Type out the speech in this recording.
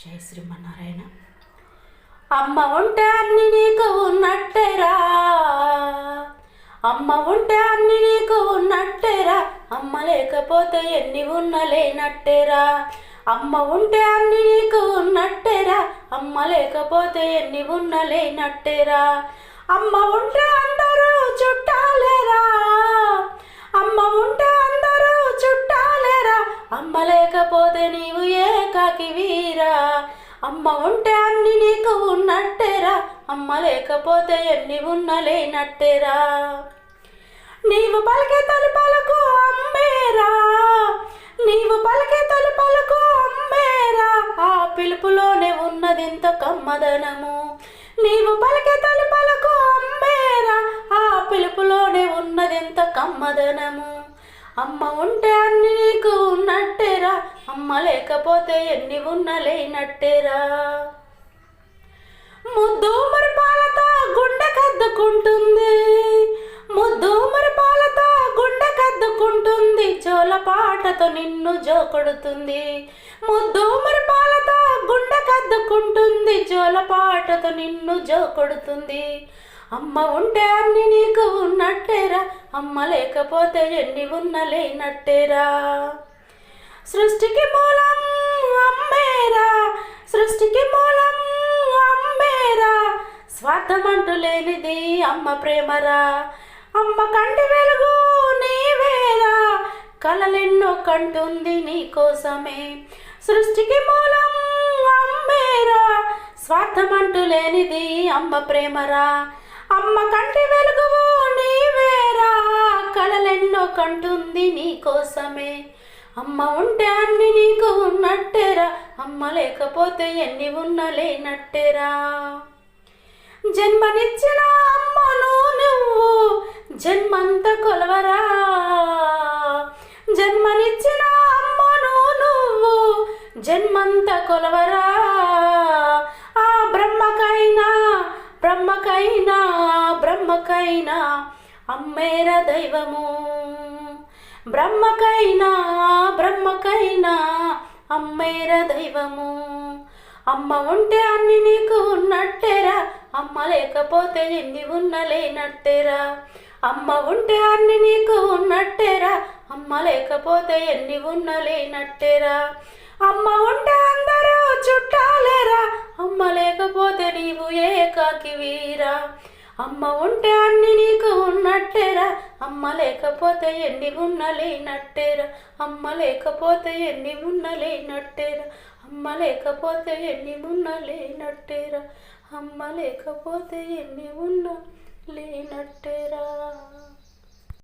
జై శ్రీమన్నారాయణ. అమ్మ ఉంటే అన్ని నీకు ఉన్నట్టేరా. అమ్మ ఉంటే అన్ని నీకు ఉన్నట్టేరా. అమ్మ లేకపోతే ఎన్ని ఉన్న లేనట్టేరా. అమ్మ ఉంటే అన్ని నీకు ఉన్నట్టేరా. అమ్మ లేకపోతే ఎన్ని ఉన్నలేనట్టేరా అమ్మ ఉంటే అందరూ చుట్టాలేరా. ఏకాకి వీరా. అమ్మ ఉంటే అన్ని నీకు ఉన్నట్టేరా. అమ్మ లేకపోతే ఎన్ని ఉన్న లేనట్టేరా నీవు పలికే తలుపలకు అమ్మేరా. నీవు పలికే తలుపలకు అమ్మేరా. ఆ పిలుపులోనే ఉన్నదింత కమ్మదనము. నీవు పలికే తలుపలకు అమ్మేరా. ఆ పిలుపులోనే ఉన్నదింత కమ్మదనము. అమ్మ ఉంటే అన్ని నీకు ఉన్నట్టేరా. అమ్మ లేకపోతే ఎన్ని ఉన్న లేనట్టేరా. ముద్దు మరి పాలతో గుండె కద్దుకుంటుంది. ముద్దు మరి పాలతో గుండె కద్దుకుంటుంది. చోల పాటతో నిన్ను జోకొడుతుంది. ముద్దు మరి పాలతో గుండె కద్దుకుంటుంది. చోల పాటతో నిన్ను జోకొడుతుంది. అమ్మ ఉంటే అన్ని నీకు ఉన్నట్టే. అమ్మ లేకపోతే ఎన్ని ఉన్న లేనట్టేరా సృష్టికి మూలం అమ్మేరా సృష్టికి మూలం అమ్మేరా స్వార్థమంటూ లేనిది అమ్మ ప్రేమరా. అమ్మ కంటి వెలుగు నీవేరా. కలలెన్నో కంటుంది నీ కోసమే. సృష్టికి మూలం అమ్మేరా స్వార్థమంటూ లేనిది అమ్మ ప్రేమరా. అమ్మ కంటి వెలుగు కంటుంది నీకోసమే. అమ్మ ఉంటే అన్ని నీకు ఉన్నట్టేరా. అమ్మ లేకపోతే ఎన్ని ఉన్న లేనట్టేరా. జన్మనిచ్చిన అమ్మను నువ్వు జన్మంత కొలవరా. జన్మనిచ్చిన అమ్మను నువ్వు జన్మంత కొలవరా. ఆ బ్రహ్మకైనా బ్రహ్మకైనా బ్రహ్మకైనా అమ్మేర దైవము. బ్రహ్మకైనా బ్రహ్మకైనా అమ్మేర దైవము. అమ్మ ఉంటే అన్ని నీకు ఉన్నట్టేరా అమ్మ లేకపోతే ఎన్ని ఉన్న లేనట్టేరా అమ్మ ఉంటే అన్ని నీకు ఉన్నట్టేరా అమ్మ లేకపోతే ఎన్ని ఉన్న లేనట్టేరా అమ్మ ఉంటే అందరూ చుట్టాలేరా అమ్మ లేకపోతే నీవు ఏకాకి వీరా. అమ్మ ఉంటే అన్ని నీకు ఉన్నట్టేరా. అమ్మ లేకపోతే ఎన్ని ఉన్న లేనట్టేరా అమ్మ లేకపోతే ఎన్ని ఉన్న లేనట్టేరా అమ్మ లేకపోతే ఎన్ని ఉన్న లేనట్టేరా అమ్మ లేకపోతే ఎన్ని ఉన్న లేనట్టేరా